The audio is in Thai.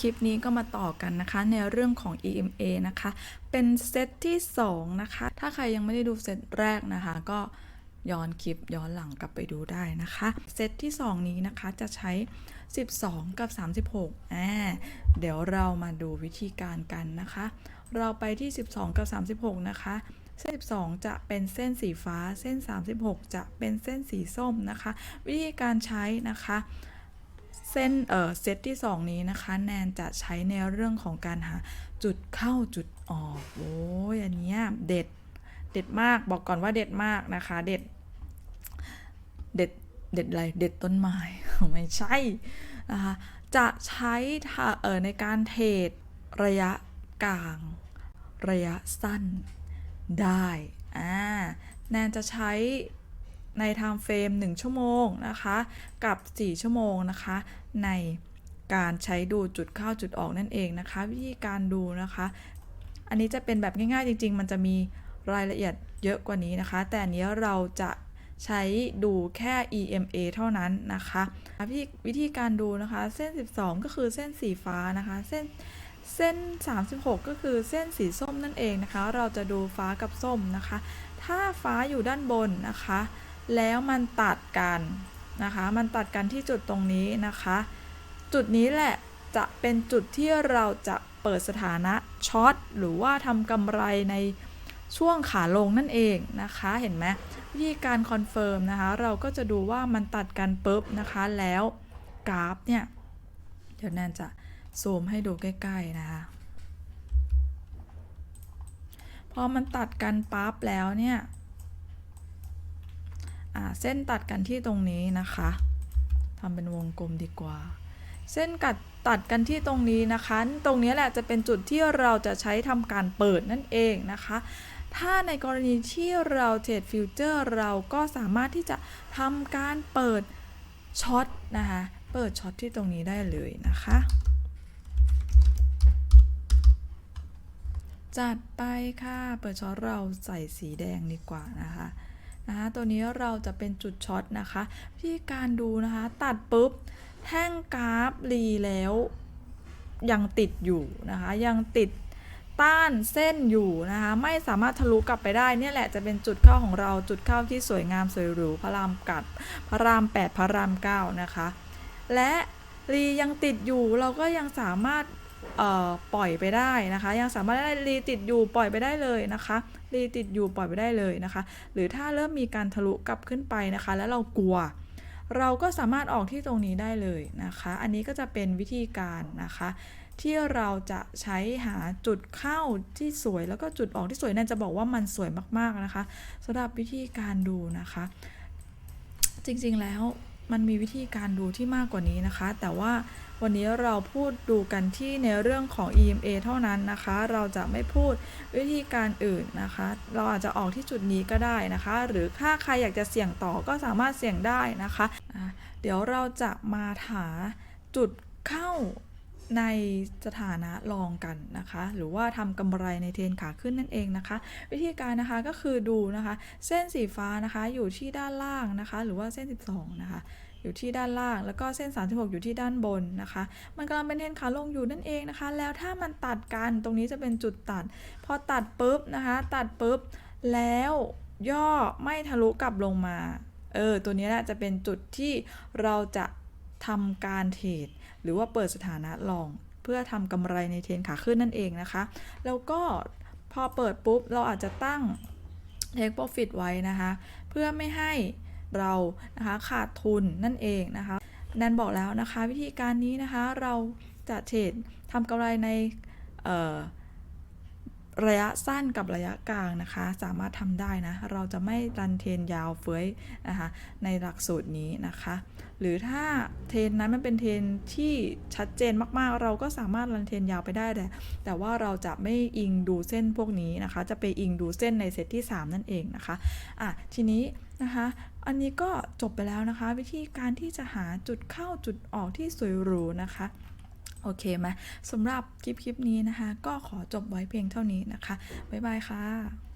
คลิปนี้ก็มาต่อกันนะคะในเรื่องของ EMA นะคะ เป็นเซตที่ 2 นะคะ ถ้าใครยังไม่ได้ดูเซตแรกนะคะ ก็ย้อนคลิปย้อนหลังกลับไปดูได้นะคะ เซตที่ 2 นี้นะคะจะใช้ 12 กับ 36อ่าเดี๋ยวเรามาดูวิธีการกันนะคะ เราไปที่ 12 กับ 36 นะคะเส้น12 จะเป็นเส้นสีฟ้า เส้น 36 จะเป็นเส้นสีส้มนะคะ วิธีการใช้นะคะ เส้นเอ่อเซตที่ 2 นี้นะคะ แนนจะใช้ในเรื่องของการหาจุดเข้าจุดออกโอ้ยอันเนี้ยเด็ดเด็ดมากบอกก่อนว่าเด็ดมากนะคะ เด็ด เด็ดเด็ดอะไรเด็ดต้นไม้ไม่ใช่นะคะจะใช้เอ่อในการเทรดระยะกลาง ระยะสั้นได้อ่าแนนจะใช้ ในไทม์เฟรม1ชั่วโมงนะคะ กับ 4 ชั่วโมงนะคะ ในการใช้ดูจุดเข้าจุดออกนั่นเองนะคะ วิธีการดูนะคะ อันนี้จะเป็นแบบง่ายๆ จริง ๆ มันจะมีรายละเอียดเยอะกว่านี้นะคะ แต่อันนี้เราจะใช้ดูแค่ EMA เท่านั้นนะคะวิธีวิธีการดูนะคะ เส้น 12 ก็คือเส้นสีฟ้านะคะ เส้นเส้น 36 ก็คือเส้นสีส้มนั่นเองนะคะ เราจะดูฟ้ากับส้มนะคะ ถ้าฟ้าอยู่ด้านบนนะคะ แล้วมันตัดกันนะคะ มันตัดกันที่จุดตรงนี้นะคะ จุดนี้แหละจะเป็นจุดที่เราจะเปิดสถานะช็อตหรือว่าทำกำไรในช่วงขาลงนั่นเองนะคะเห็นไหมวิธีการคอนเฟิร์มนะคะ เราก็จะดูว่ามันตัดกันปุ๊บนะคะแล้วกราฟเนี่ย เดี๋ยวแนนจะซูมให้ดูใกล้ ๆ นะคะพอมันตัดกันปั๊บแล้วเนี่ย อ่าเส้นตัดกันที่ตรงนี้นะคะทำเป็นวงกลมดีกว่า เส้นกัดตัดกันที่ตรงนี้นะคะ ตรงนี้แหละจะเป็นจุดที่เราจะใช้ทำการเปิดนั่นเองนะคะ ถ้าในกรณีที่เราเทรดฟิวเจอร์เราก็สามารถที่จะทำการเปิดช็อตนะคะ เปิดช็อตที่ตรงนี้ได้เลยนะคะ จัดไปค่ะ เปิดช็อตเราใส่สีแดงดีกว่านะคะ นะคะตัวนี้เราจะเป็นจุดช็อตนะคะวิธีการดูนะคะตัดปุ๊บแท่งกราฟรีแล้วยังติดอยู่นะคะยังติดต้านเส้นอยู่นะคะไม่สามารถทะลุกลับไปได้เนี่ยแหละจะเป็นจุดเข้าของเราจุดเข้าที่สวยงามสวยหรูพระรามกัดพระราม 8 พระราม 9 นะคะ และรียังติดอยู่เราก็ยังสามารถ ปล่อยไปได้นะคะ ยังสามารถได้รีติดอยู่ปล่อยไปได้เลยนะคะรีติดอยู่ปล่อยไปได้เลยนะคะ หรือถ้าเริ่มมีการทะลุกลับขึ้นไปนะคะ แล้วเรากลัว เราก็สามารถออกที่ตรงนี้ได้เลยนะคะ อันนี้ก็จะเป็นวิธีการนะคะ ที่เราจะใช้หาจุดเข้าที่สวยแล้วก็จุดออกที่สวยนั่นจะบอกว่ามันสวยมากๆนะคะสำหรับวิธีการดูนะคะ จริงๆแล้ว มันมีวิธีการดูที่มากกว่านี้นะคะ แต่ว่าวันนี้เราพูดดูกันที่ในเรื่องของ EMA เท่านั้นนะคะ เราจะไม่พูดวิธีการอื่นนะคะ เราอาจจะออกที่จุดนี้ก็ได้นะคะ หรือถ้าใครอยากจะเสี่ยงต่อก็สามารถเสี่ยงได้นะคะะเดี๋ยวเราจะมาหาจุดเข้า ในสถานะรองกันนะคะ หรือว่าทำกำไรในเทรนขาขึ้นนั่นเองนะคะ วิธีการนะคะก็คือดูนะคะ เส้นสีฟ้านะคะอยู่ที่ด้านล่างนะคะ หรือว่าเส้น 12 นะคะอยู่ที่ด้านล่าง แล้วก็เส้น 36 อยู่ที่ด้านบนนะคะ มันกำลังเป็นเทรนขาลงอยู่นั่นเองนะคะ แล้วถ้ามันตัดกันตรงนี้จะเป็นจุดตัด พอตัดปุ๊บนะคะ ตัดปุ๊บแล้วย่อไม่ทะลุกลับลงมา เออ ตัวนี้แหละจะเป็นจุดที่เราจะ ทำการเทรดหรือว่าเปิดสถานะลอง เพื่อทำกำไรในเทรนขาขึ้นนั่นเองนะคะ แล้วก็พอเปิดปุ๊บ เราอาจจะตั้ง take profit ไว้นะคะ เพื่อไม่ให้เรานะคะขาดทุนนั่นเองนะคะแนนบอกแล้วนะคะ วิธีการนี้นะคะเราจะเทรดทำกำไรในเอ่อ ระยะสั้นกับระยะกลางนะคะ สามารถทำได้นะ เราจะไม่รันเทนยาวเฟ้ยนะคะในหลักสูตรนี้นะคะ หรือถ้าเทนนั้นมันเป็นเทนที่ชัดเจนมากๆ เราก็สามารถรันเทนยาวไปได้แต่แต่ว่าเราจะไม่อิงดูเส้นพวกนี้นะคะ จะไปอิงดูเส้นในเซตที่ 3 นั่นเองนะคะอะทีนี้นะคะอันนี้ก็จบไปแล้วนะคะ วิธีการที่จะหาจุดเข้าจุดออกที่สวยหรูนะคะ โอเคไหมสำหรับคลิปคลิปนี้นะคะ ก็ขอจบไว้เพียงเท่านี้นะคะ บ๊ายบายค่ะ